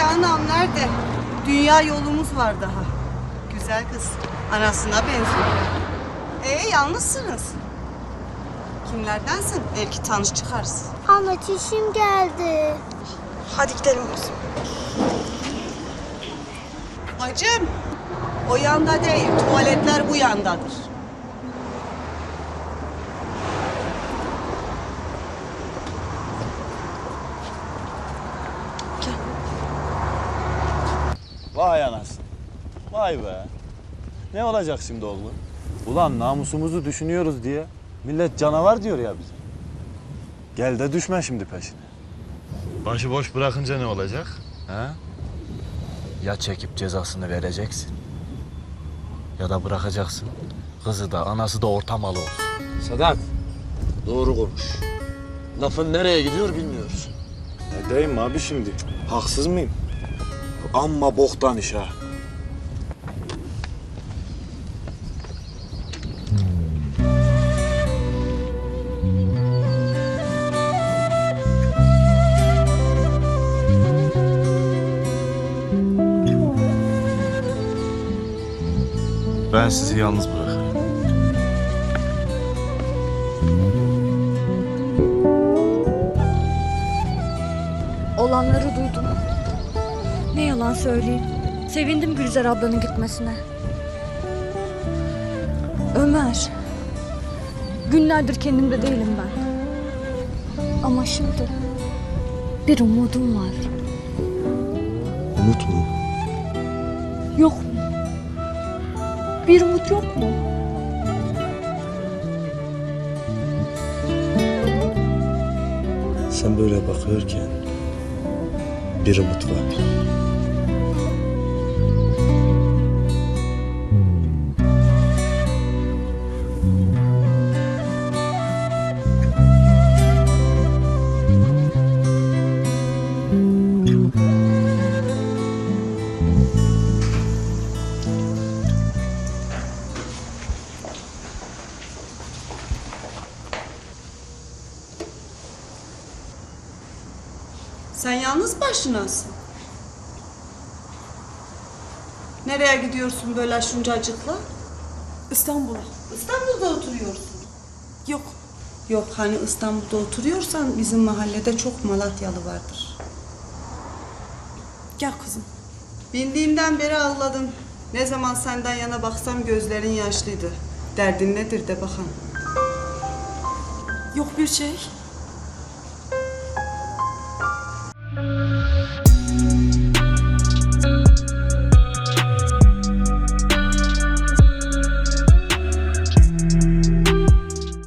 Anam nerede? Dünya yolumuz var daha. Güzel kız. Anasına benziyor. Ee yalnızsınız. Kimlerdensin? Belki tanış çıkarsın. Ana çişim geldi. Hadi gidelim kızım. Bacım, o yanda değil, tuvaletler bu yandadır. Vay anasını. Vay be. Ne olacak şimdi oğlum? Ulan namusumuzu düşünüyoruz diye millet canavar diyor ya bize. Gel de düşme şimdi peşine. Başıboş bırakınca ne olacak? Ha? Ya çekip cezasını vereceksin. Ya da bırakacaksın. Kızı da anası da orta malı olsun. Sedat, doğru konuş. Lafın nereye gidiyor bilmiyoruz. Ne diyeyim abi şimdi? Haksız mıyım? Amma boktan iş ha. Ben sizi yalnız bırakayım. Olanları duydum. Ne yalan söyleyeyim. Sevindim Gülizar ablanın gitmesine. Ömer. Günlerdir kendimde değilim ben. Ama şimdi bir umudum var. Umut mu? Yok mu? Bir umut yok mu? Sen böyle bakıyorken bir umut var. Sen yalnız başınasın. Nereye gidiyorsun böyle şuncacıkla? İstanbul'a. İstanbul'da oturuyorsun. Yok. Yok hani İstanbul'da oturuyorsan bizim mahallede çok Malatyalı vardır. Gel kızım. Bindiğimden beri ağladım. Ne zaman senden yana baksam gözlerin yaşlıydı. Derdin nedir de bakalım. Yok bir şey.